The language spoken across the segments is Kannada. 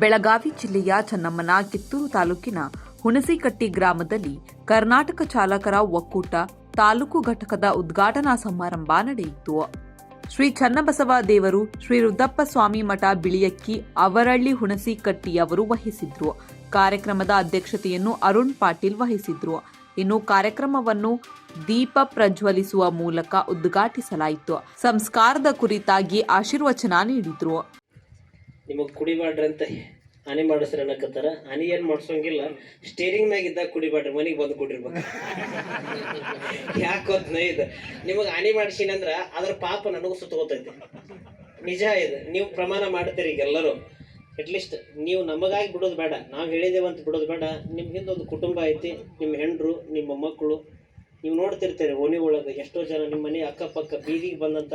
ಬೆಳಗಾವಿ ಜಿಲ್ಲೆಯ ಚನ್ನಮ್ಮನ ಕಿತ್ತೂರು ತಾಲೂಕಿನ ಹುಣಸಿಕಟ್ಟಿ ಗ್ರಾಮದಲ್ಲಿ ಕರ್ನಾಟಕ ಚಾಲಕರ ಒಕ್ಕೂಟ ತಾಲೂಕು ಘಟಕದ ಉದ್ಘಾಟನಾ ಸಮಾರಂಭ ನಡೆಯಿತು. ಶ್ರೀ ಚನ್ನಬಸವ ದೇವರು ಶ್ರೀ ರುದ್ರಪ್ಪ ಸ್ವಾಮಿ ಮಠ ಬಿಳಿಯಕ್ಕಿ ಅವರಳ್ಳಿ ಹುಣಸಿಕಟ್ಟಿ ಅವರು ವಹಿಸಿದ್ರು. ಕಾರ್ಯಕ್ರಮದ ಅಧ್ಯಕ್ಷತೆಯನ್ನು ಅರುಣ್ ಪಾಟೀಲ್ ವಹಿಸಿದ್ರು. ಇನ್ನು ಕಾರ್ಯಕ್ರಮವನ್ನು ದೀಪ ಪ್ರಜ್ವಲಿಸುವ ಮೂಲಕ ಉದ್ಘಾಟಿಸಲಾಯಿತು. ಸಂಸ್ಕಾರದ ಕುರಿತಾಗಿ ಆಶೀರ್ವಚನ ನೀಡಿದ್ರು. ನಿಮಗೆ ಕುಡಿಬ್ಯಾಡ್ರಿ ಅಂತ ಹಾನಿ ಮಾಡಿಸ್ರಿ ಅನ್ನಕತ್ತಾರ. ಹಾನಿ ಏನು ಮಾಡಿಸೋಂಗಿಲ್ಲ. ಸ್ಟೇರಿಂಗ್ ಮ್ಯಾಗ ಇದ್ದಾಗ ಕುಡಿಬ್ಯಾಡ್ರಿ ಮನೆಗೆ ಬಂದು ಕುಡಿರ್ಬೇಕು. ಯಾಕೆ ಗೊತ್ತ ಇದು? ನಿಮಗೆ ಹಾನಿ ಮಾಡಿಸಿನಂದ್ರ ಅದ್ರ ಪಾಪ ನನಗೂ ಸುತ್ತಗೋತೈತಿ. ನಿಜ ಇದು. ನೀವು ಪ್ರಮಾಣ ಮಾಡ್ತೀರಿ ಈಗ ಎಲ್ಲರೂ. ಅಟ್ಲೀಸ್ಟ್ ನೀವು ನಮಗಾಗಿ ಬಿಡೋದು ಬೇಡ. ನಾವು ಹೇಳಿದೇವೆ ಅಂತ ಬಿಡೋದು ಬೇಡ. ನಿಮ್ಮ ಹಿಂದೆ ಒಂದು ಕುಟುಂಬ ಐತಿ ನಿಮ್ಮ ಹೆಂಡರು, ನಿಮ್ಮ ಮಕ್ಕಳು ನೀವು ನೋಡ್ತಿರ್ತೀರಿ ಓಣಿ ಒಳಗೆ ಎಷ್ಟೋ ಜನ ನಿಮ್ಮ ಮನೆ ಅಕ್ಕಪಕ್ಕ ಬೀದಿಗೆ ಬಂದಂಥ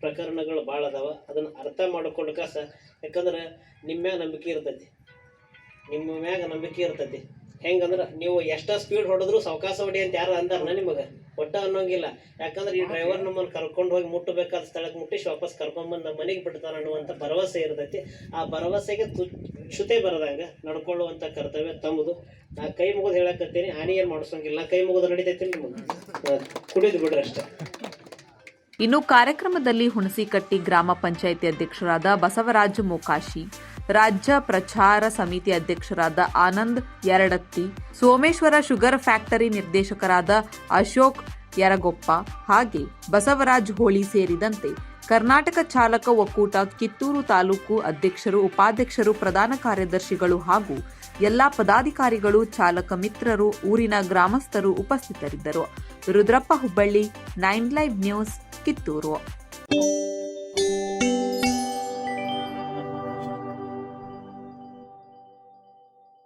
ಪ್ರಕರಣಗಳು ಭಾಳ ಅದಾವ. ಅದನ್ನು ಅರ್ಥ ಮಾಡ್ಕೊಳ್ಕ ಕಾಸ ಯಾಕಂದ್ರೆ ನಿಮ್ಮ ಮ್ಯಾಗ ನಂಬಿಕೆ ಇರ್ತೈತಿ. ನಿಮ್ಮ ಮ್ಯಾಗ ನಂಬಿಕೆ ಇರ್ತೈತಿ. ಹೆಂಗಂದ್ರೆ ನೀವು ಎಷ್ಟ ಸ್ಪೀಡ್ ಹೊಡೆದ್ರು ಸಾವಕಾಶ ಹೊಡಿ ಅಂತ ಯಾರು ಅಂದಾರನ ನಿಮಗೆ? ಒಟ್ಟ ಅನ್ನೋಂಗಿಲ್ಲ. ಯಾಕಂದ್ರೆ ಈ ಡ್ರೈವರ್ ನಮ್ಮನ್ನು ಕರ್ಕೊಂಡು ಹೋಗಿ ಮುಟ್ಟಬೇಕಾದ ಸ್ಥಳಕ್ಕೆ ಮುಟ್ಟಿಸಿ ವಾಪಸ್ ಕರ್ಕೊಂಬಂದು ನಮ್ಮ ಮನೆಗೆ ಬಿಡ್ತಾರ ಅನ್ನುವಂಥ ಭರವಸೆ ಇರ್ತೈತಿ. ಆ ಭರವಸೆಗೆ ಶುತೆ ಬರದಂಗ ನಡ್ಕೊಳ್ಳುವಂಥ ಕರ್ತವ್ಯ ತಮ್ಮದು. ನಾ ಕೈ ಮುಗಿದು ಹೇಳಕತ್ತೀನಿ ಹಾನಿ ಏನು ಮಾಡಿಸೋಂಗಿಲ್ಲ. ಕೈ ಮುಗಿದು ನಡಿತೈತಿ ನಿಮಗೆ. ಕುಡಿದು ಬಿಡ್ರಿ ಅಷ್ಟೇ. ಇನ್ನು ಕಾರ್ಯಕ್ರಮದಲ್ಲಿ ಹುಣಸಿಕಟ್ಟಿ ಗ್ರಾಮ ಪಂಚಾಯಿತಿ ಅಧ್ಯಕ್ಷರಾದ ಬಸವರಾಜ ಮೋಕಾಶಿ, ರಾಜ್ಯ ಪ್ರಚಾರ ಸಮಿತಿ ಅಧ್ಯಕ್ಷರಾದ ಆನಂದ್ ಯರಡತ್ತಿ ಸೋಮೇಶ್ವರ ಶುಗರ್ ಫ್ಯಾಕ್ಟರಿ ನಿರ್ದೇಶಕರಾದ ಅಶೋಕ್ ಯರಗೊಪ್ಪ ಹಾಗೆ ಬಸವರಾಜ್ ಹೋಳಿ ಸೇರಿದಂತೆ ಕರ್ನಾಟಕ ಚಾಲಕ ಒಕ್ಕೂಟ ಕಿತ್ತೂರು ತಾಲೂಕು ಅಧ್ಯಕ್ಷರು, ಉಪಾಧ್ಯಕ್ಷರು, ಪ್ರಧಾನ ಕಾರ್ಯದರ್ಶಿಗಳು ಹಾಗೂ ಎಲ್ಲಾ ಪದಾಧಿಕಾರಿಗಳು, ಚಾಲಕ ಮಿತ್ರರು, ಊರಿನ ಗ್ರಾಮಸ್ಥರು ಉಪಸ್ಥಿತರಿದ್ದರು. Rudrappa Hubballi nine live news Kittur.